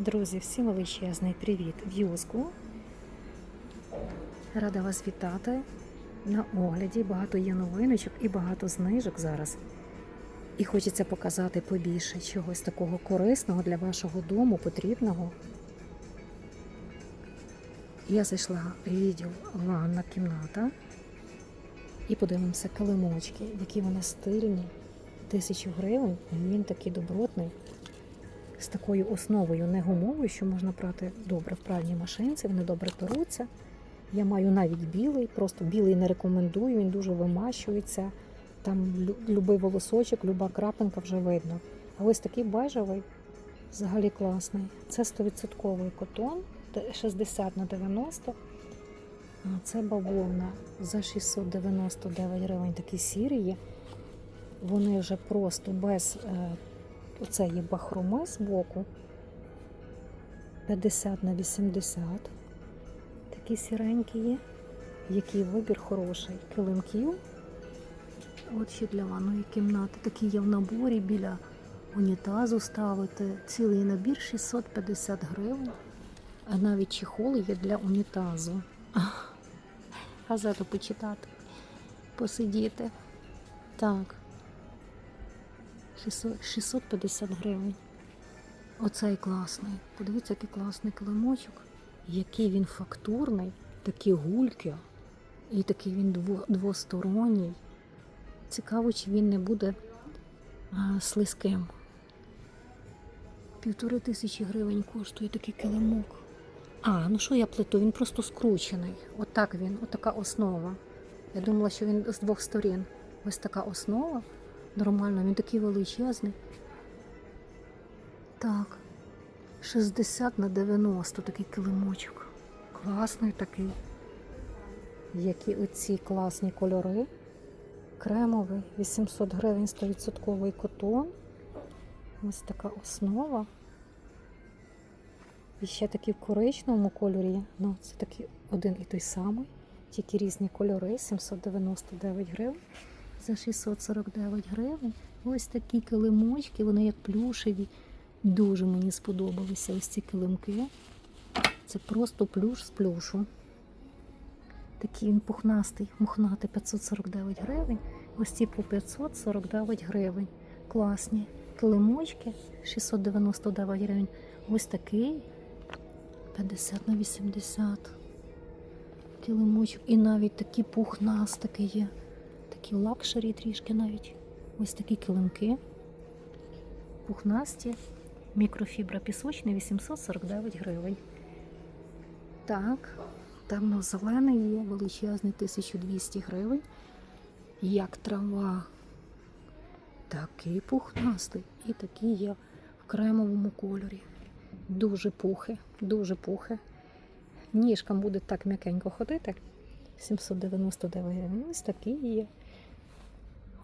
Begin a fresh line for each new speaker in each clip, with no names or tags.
Друзі, всім величезний привіт в Юску. Рада вас вітати на огляді. Багато є новиночок і багато знижок зараз. І хочеться показати побільше чогось такого корисного для вашого дому, потрібного. Я зайшла в відділ ванна кімната і подивимося килимочки, які вони стильні. Тисячу гривень, і він такий добротний з такою основою не гумовою, що можна прати добре в пральній машинці, вони добре перуться. Я маю навіть білий, просто білий не рекомендую, він дуже вимащується. Там лю- любий волосочок, люба крапинка вже видно. А ось такий бежевий взагалі класний. Це 100% котон, 60 на 90. А це бавовна за 699 гривень такі сірі. Вони вже просто без е, Оце є бахроми з боку. 50 на 80. Такі сіренькі є. Який вибір хороший. Килимків. От ще для ванної кімнати. Такі є в наборі біля унітазу ставити. Цілий набір 650 гривень. А навіть чехол є для унітазу. Газету почитати, посидіти. Так. 600 650 гривень. Оцей класний. Подивіться, який класний килимочок. Який він фактурний, такі гульки, і такий він двосторонній. Цікаво, чи він не буде а, слизьким. Півтори тисячі гривень коштує такий килимок. А, ну що я плету? Він просто скручений. Отак він, отака основа. Я думала, що він з двох сторін. Ось така основа. Нормально, він такий величезний. Так. 60 на 90 такий килимочок. Класний такий. Які оці класні кольори. Кремовий, 800 гривень 100% котон. Ось така основа. І ще такий в коричневому кольорі. Ну, це такий один і той самий. Тільки різні кольори, 799 гривень за 649 гривень. Ось такі килимочки, вони як плюшеві. Дуже мені сподобалися ось ці килимки. Це просто плюш з плюшу. Такий він пухнастий, мухнатий 549 гривень. Ось ці по 549 гривень. Класні килимочки 699 гривень. Ось такий 50 на 80 килимочок. І навіть такі пухнастики є такі лакшері трішки навіть. Ось такі килимки. Пухнасті. Мікрофібра пісочний 849 гривень. Так, темно-зелений є, величезний 1200 гривень. Як трава. Такий пухнастий. І такий є в кремовому кольорі. Дуже пухи, дуже пухи. Ніжкам буде так м'якенько ходити. 799 гривень. Ось такі є.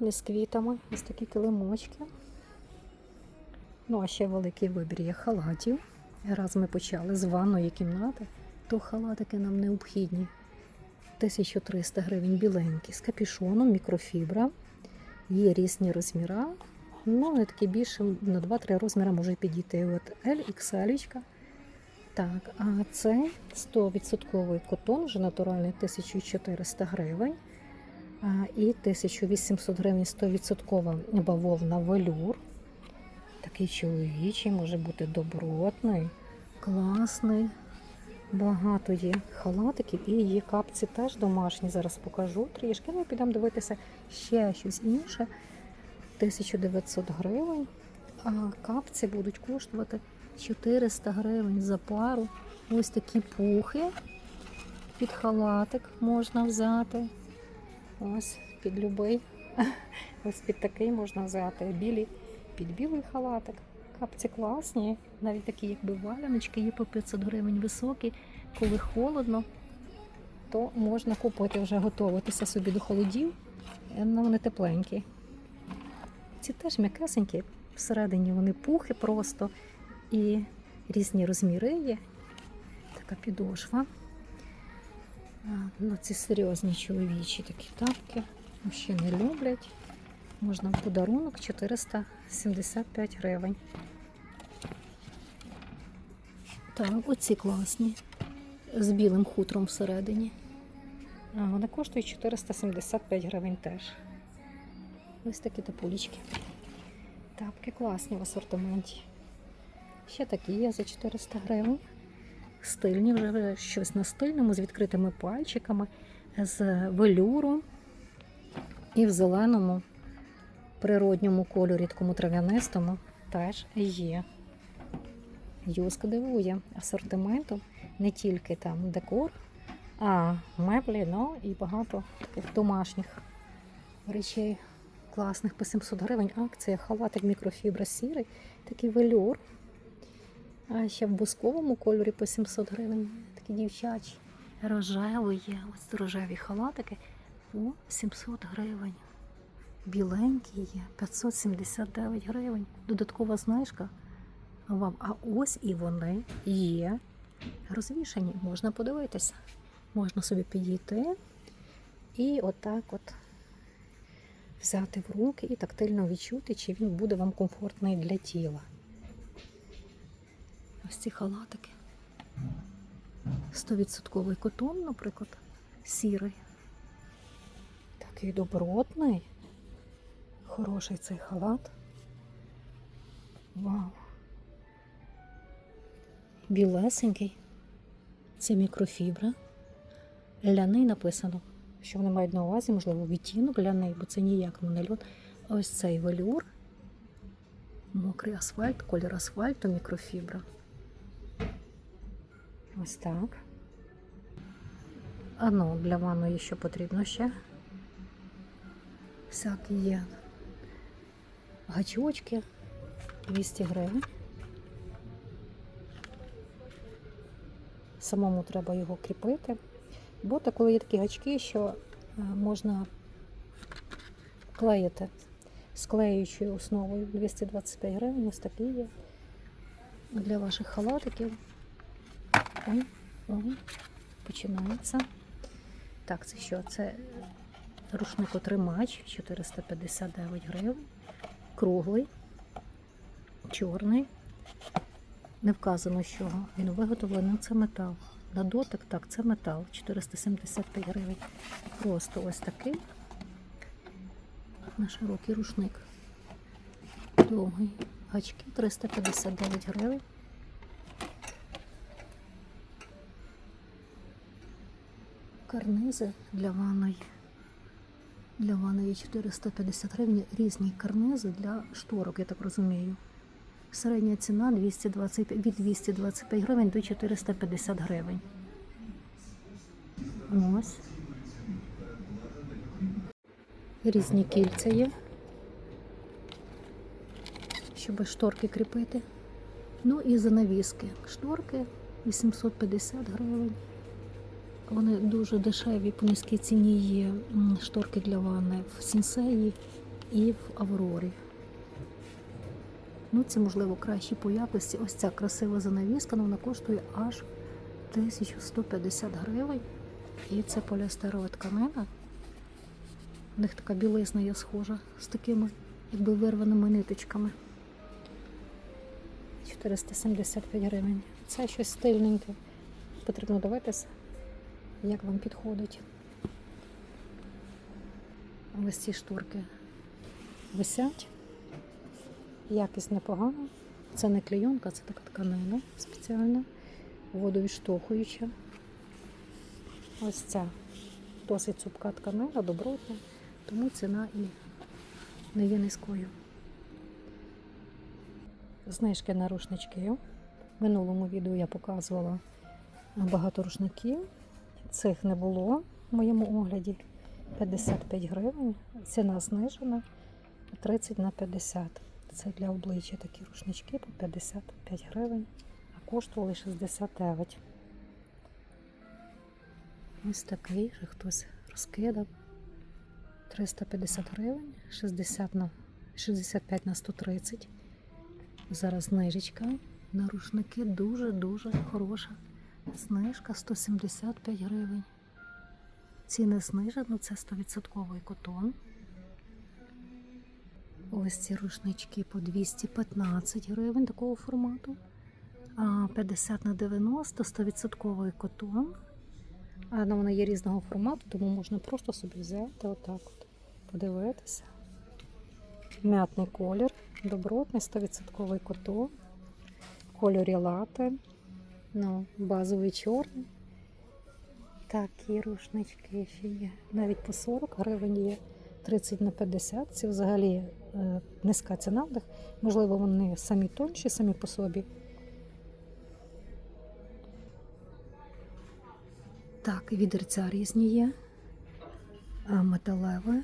Вони з квітами, ось такі килимочки. Ну, а ще великий вибір є халатів. Раз ми почали з ванної кімнати, то халатики нам необхідні. 1300 гривень біленькі з капюшоном, мікрофібра. Є різні розміри. Ну, вони такі більше на 2-3 розміри може підійти. От L, XL. Так, а це 100% котон, вже натуральний 1400 гривень. І 1800 гривень 100% бавовна велюр. Такий чоловічий, може бути добротний, класний. Багато є халатиків і є капці теж домашні. Зараз покажу трішки. Ну, підемо дивитися ще щось інше. 1900 гривень. А капці будуть коштувати 400 гривень за пару. Ось такі пухи під халатик можна взяти. Ось під любий. Ось під такий можна взяти. Білі, під білий халатик. Капці класні, навіть такі, якби валяночки, є по 500 гривень високі. Коли холодно, то можна купити вже готуватися собі до холодів. Е, Ну, вони тепленькі. Ці теж м'якесенькі. Всередині вони пухи просто і різні розміри є. Така підошва. Ну, ці серйозні чоловічі такі тапки. Мужчини люблять. Можна в подарунок 475 гривень. Так, оці класні. З білим хутром всередині. А, вони коштують 475 гривень теж. Ось такі тапулечки. Тапки класні в асортименті. Ще такі є за 400 гривень. Стильні вже щось на стильному з відкритими пальчиками, з велюру і в зеленому природньому кольорі, такому трав'янистому, теж є. Юск дивує асортиментом не тільки там декор, а меблі, ну і багато таких домашніх речей класних по 700 гривень. Акція, халатик мікрофібра сірий, такий велюр. А ще в бусковому кольорі по 700 гривень. Такі дівчачі. Рожевий є. Ось рожеві халатики по 700 гривень. Біленький є 579 гривень. Додаткова знижка вам. А ось і вони є розвішані. Можна подивитися. Можна собі підійти і отак от взяти в руки і тактильно відчути, чи він буде вам комфортний для тіла. Ось ці халатики. 100% котон, наприклад, сірий. Такий добротний. Хороший цей халат. Вау. Білесенький. Це мікрофібра. Ляний написано, що вони мають на увазі, можливо, відтінок ляний, бо це ніяк не льон. Ось цей велюр. Мокрий асфальт, колір асфальту, мікрофібра. Ось так. А ну, для ванної що потрібно ще? Всякі є гачочки 200 гривень. Самому треба його кріпити. Бо то коли є такі гачки, що е, можна клеїти з клеючою основою 225 гривень, ось такі є для ваших халатиків. Ой, ой, починається. Так, це що? Це рушникотримач 459 гривень. Круглий, чорний. Не вказано, з чого він виготовлений. Це метал. На дотик, так, це метал. 475 гривень. Просто ось такий. На широкий рушник. Довгий. Гачки 359 гривень. Карнизи для ванної. Для ванної 450 гривень. Різні карнизи для шторок, я так розумію. Середня ціна 220, від 225 гривень до 450 гривень. Ось. Різні кільця є, щоб шторки кріпити. Ну і занавіски. Шторки 850 гривень. Вони дуже дешеві, по низькій ціні є шторки для ванни в Сінсеї і в Аврорі. Ну, це, можливо, кращі по якості. Ось ця красива занавіска, ну, вона коштує аж 1150 гривень. І це поліестерова тканина. У них така білизна є схожа з такими якби вирваними ниточками. 475 гривень. Це щось стильненьке. Потрібно дивитися, як вам підходить. Ось ці шторки висять. Якість непогана. Це не клейонка, це така тканина спеціальна, водовідштовхуюча. Ось ця досить цупка тканина, добротна, тому ціна і не є низькою. Знижки на рушнички. В минулому відео я показувала багато рушників. Цих не було в моєму огляді. 55 гривень. Ціна знижена 30 на 50. Це для обличчя такі рушнички по 55 гривень, а коштували 69. Ось такий же хтось розкидав. 350 гривень, 60 на 65 на 130. Зараз знижечка на рушники дуже-дуже хороша. Знижка 175 гривень. Ціни знижено, це 100% котон. Ось ці рушнички по 215 гривень такого формату. 50 на 90, 100% котон. Ну, воно є різного формату, тому можна просто собі взяти отак от, подивитися. Мятний колір, добротний, 100% котон, кольорі лате, ну, базовий чорний. Такі рушнички ще є. Навіть по 40 гривень є, 30 на 50. Це взагалі е, низька ціна в них. Можливо, вони самі тонші, самі по собі. Так, відерця різні є. А металеве.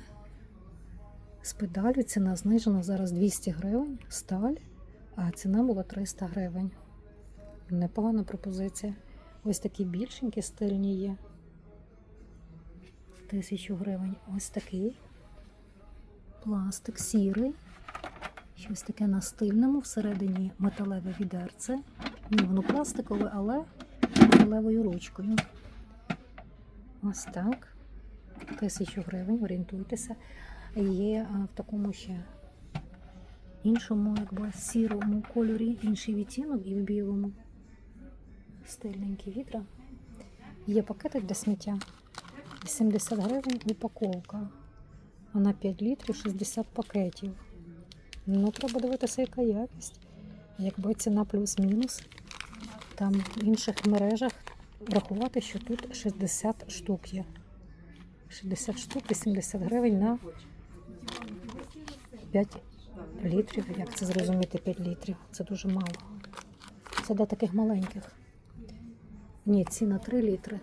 З педалю ціна знижена зараз 200 гривень, сталь, а ціна була 300 гривень. Непогана пропозиція. Ось такі більшенькі стильні є. Тисячу гривень. Ось такий. Пластик сірий. Щось таке на стильному, всередині металеве відерце. Ні, воно пластикове, але металевою ручкою. Ось так. Тисячу гривень, орієнтуйтеся. Є в такому ще іншому, якби сірому кольорі, інший відтінок і в білому. Стильненькі відра. Є пакетик для сміття. 80 гривень упаковка. А на 5 літрів 60 пакетів. Ну, треба дивитися, яка якість. Якби ціна плюс-мінус. Там в інших мережах врахувати, що тут 60 штук є. 60 штук, 80 гривень на 5 літрів. Як це зрозуміти 5 літрів? Це дуже мало. Це для таких маленьких. Ні, ці на 3 літри.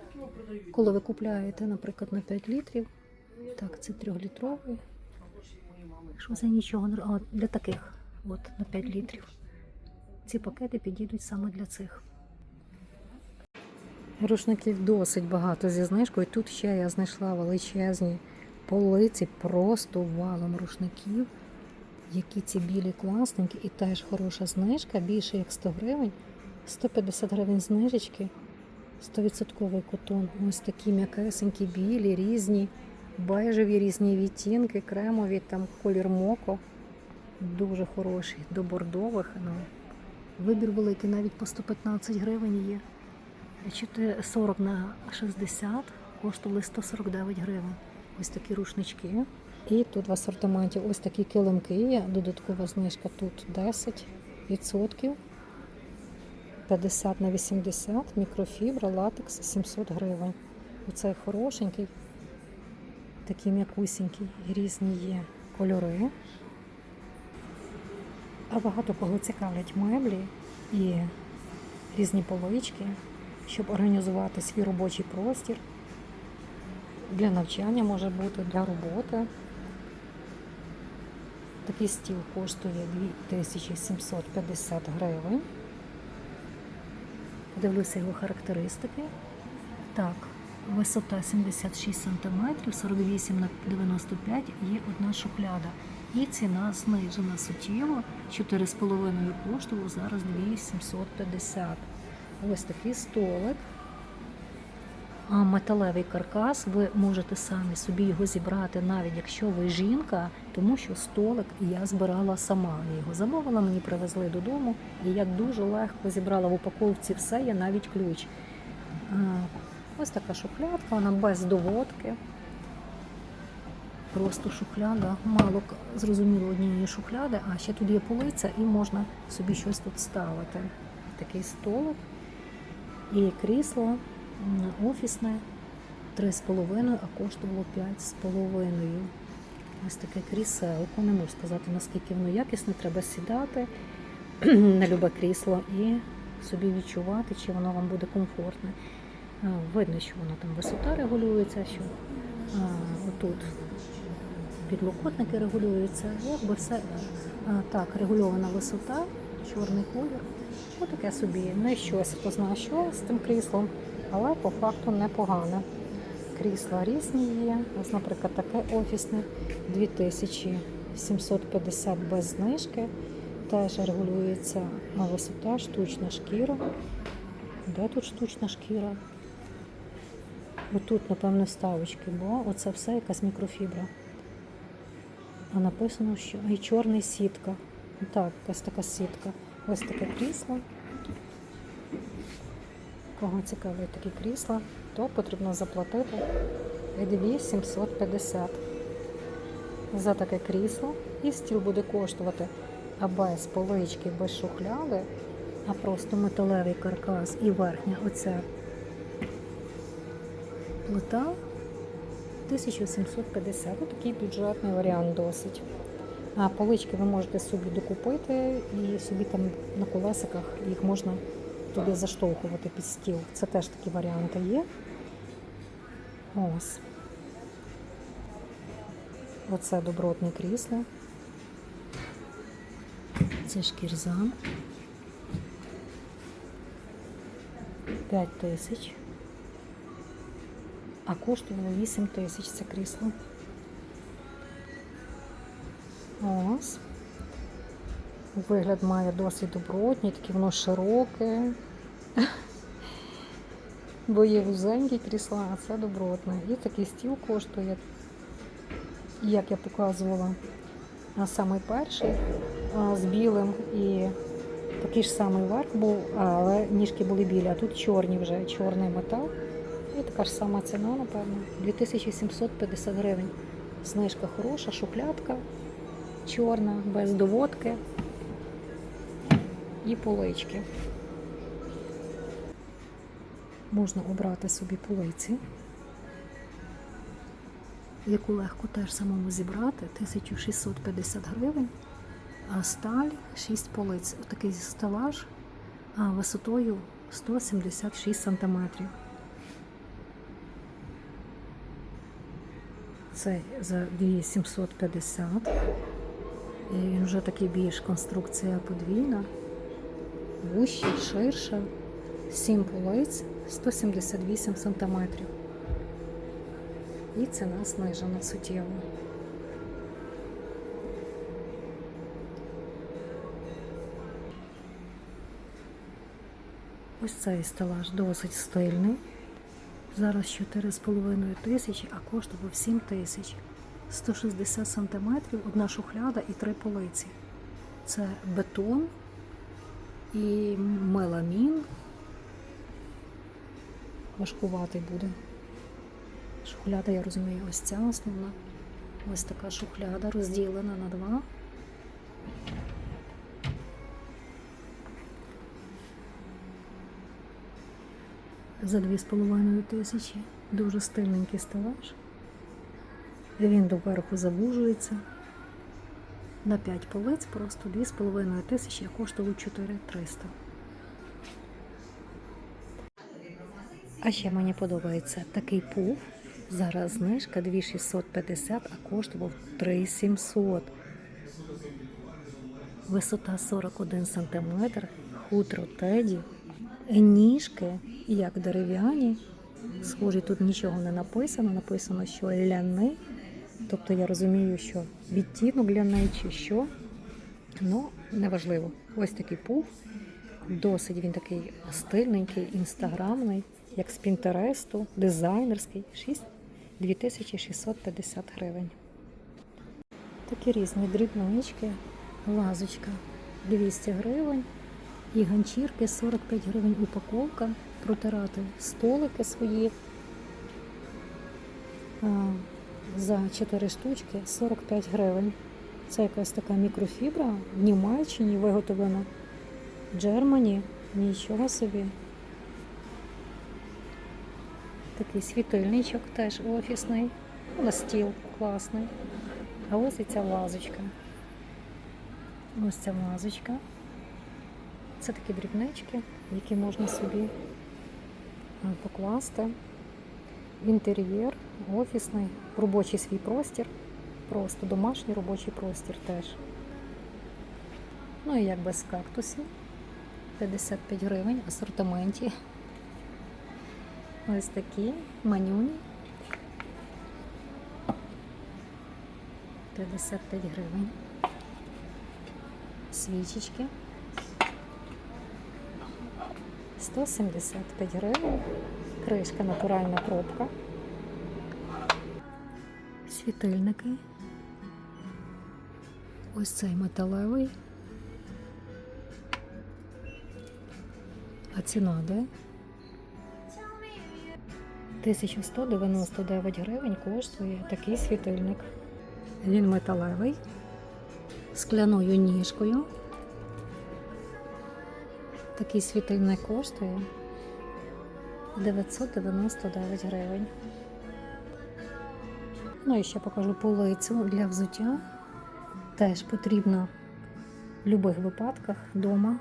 Коли ви купляєте, наприклад, на 5 літрів, так, це 3-літровий. Що за нічого а, для таких, от на 5 літрів. Ці пакети підійдуть саме для цих. Рушників досить багато зі знижкою. Тут ще я знайшла величезні полиці, просто валом рушників. Які ці білі класненькі, і теж хороша знижка, більше як 100 гривень, 150 гривень знижечки, 100% котон. Ось такі м'якесенькі, білі, різні, бежеві різні відтінки, кремові, там колір моко. Дуже хороший, до бордових. Ну, вибір великий, навіть по 115 гривень є. 40 на 60 коштували 149 гривень. Ось такі рушнички. І тут в асортименті ось такі килимки є. Додаткова знижка тут 10%. 50 на 80, мікрофібра, латекс 700 гривень. Оцей хорошенький, такий м'якусінький, різні є кольори. А багато кого цікавлять меблі і різні полички, щоб організувати свій робочий простір. Для навчання може бути, для роботи. Такий стіл коштує 2750 гривень. Дивлюся його характеристики. Так, висота 76 см, 48 на 95 є одна шухляда. І ціна знижена суттєво. 4,5 коштував зараз 2750. Ось такий столик. А металевий каркас, ви можете самі собі його зібрати, навіть якщо ви жінка, тому що столик я збирала сама. Я його замовила, мені привезли додому, і я дуже легко зібрала в упаковці все, є навіть ключ. Ось така шухлядка, вона без доводки. Просто шухляда, мало зрозуміло однієї шухляди, а ще тут є полиця і можна собі щось тут ставити. Такий столик і крісло офісне 3,5, а коштувало 5,5. Ось таке кріселко. Не можу сказати, наскільки воно якісне, треба сідати на любе крісло і собі відчувати, чи воно вам буде комфортне. Видно, що воно там висота регулюється, що а, отут підлокотники регулюються, якби все а, так, регульована висота, чорний колір. Отаке собі, не щось, хто знає що з тим кріслом, але по факту непогане. Крісла різні є. Ось, наприклад, таке офісне 2750 без знижки. Теж регулюється висота, штучна шкіра. Де тут штучна шкіра? Отут, напевно, ставочки, бо оце все якась мікрофібра. А написано, що і чорний сітка. Так, якась така сітка. Ось таке крісло. Кого цікавить такі крісла, то потрібно заплатити 2750 за таке крісло. І стіл буде коштувати а без полички, без шухляди, а просто металевий каркас і верхня оця плита 1750. Ось такий бюджетний варіант досить. А полички ви можете собі докупити і собі там на колесиках їх можна туди заштовхувати під стіл. Це теж такі варіанти є. Ось. Оце добротне крісло. Це шкірза. 5 тисяч. А коштувало 8 тисяч це крісло. Ось. Вигляд має досить добротний, таке воно широке. Бо є вузенькі крісла, а це добротне. І такий стіл коштує, як я показувала, самий перший з білим і такий ж самий верх був, але ніжки були білі, а тут чорні вже, чорний метал. І така ж сама ціна, напевно, 2750 гривень. Знижка хороша, шухлядка чорна, без доводки і полички. Можна обрати собі полиці, яку легко теж самому зібрати 1650 гривень, а сталь 6 полиць. Отакий стелаж висотою 176 сантиметрів. Це за 2750. І він вже такий більш конструкція подвійна, вуща, ширша, 7 полиць, 178 сантиметрів. І ціна знижена суттєво. Ось цей стелаж досить стильний. Зараз 4,5 тисячі, а коштував 7 тисяч. 160 сантиметрів, одна шухляда і три полиці. Це бетон і меламін. Важкуватий буде. Шухляда, я розумію, ось ця основна. Ось така шухляда розділена на два. За 2,5 тисячі. Дуже стильненький стелаж. Він доверху завужується. На 5 полиць просто 2,5 тисячі, а коштував 4300. А ще мені подобається такий пуф. Зараз знижка 2650, а коштував 3700. Висота 41 см, хутро теді, ніжки як дерев'яні. Схожі, тут нічого не написано. Написано, що ляни. Тобто я розумію, що відтінок ляний чи що. Ну, неважливо. Ось такий пуф. Досить він такий стильненький, інстаграмний, як з Пінтересту, дизайнерський. 6 2650 гривень. Такі різні дрібнички, лазочка 200 гривень. І ганчірки 45 гривень упаковка. Протирати столики свої за 4 штучки 45 гривень. Це якась така мікрофібра в Німеччині виготовлена в Джермані. Нічого собі. Такий світильничок теж офісний. На стіл класний. А ось і ця вазочка. Ось ця вазочка. Це такі дрібнички, які можна собі покласти інтер'єр, офісний, робочий свій простір, просто домашній робочий простір теж. Ну і як без кактусів. 55 гривень асортименті. Ось такі манюні. 55 гривень. Свічечки. 175 гривень. Кришка натуральна пробка. Світильники. Ось цей металевий. А ціна де? 1199 гривень коштує такий світильник. Він металевий, скляною ніжкою. Такий світильник коштує 999 гривень. Ну і ще покажу полицю для взуття. Теж потрібно в будь-яких випадках вдома.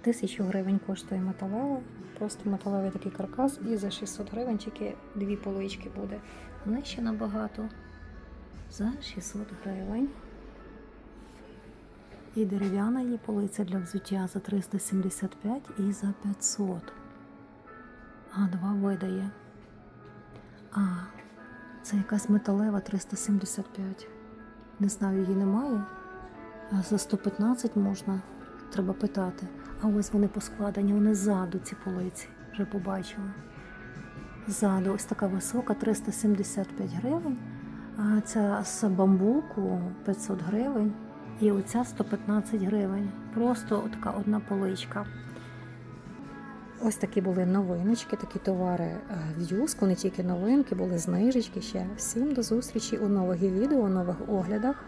Тисячу гривень коштує металева. Просто металевий такий каркас, і за 600 гривень тільки дві полички буде. Нижче набагато. За 600 гривень. І дерев'яна є полиця для взуття за 375 і за 500. А, два вида є. А, це якась металева 375. Не знаю, її немає. За 115 можна, треба питати. А ось вони поскладені, вони ззаду ці полиці, вже побачила. Ззаду ось така висока, 375 гривень. А ця з бамбуку 500 гривень. І оця 115 гривень. Просто така одна поличка. Ось такі були новиночки, такі товари е, в юску, не тільки новинки, були знижечки ще. Всім до зустрічі у нових відео, у нових оглядах.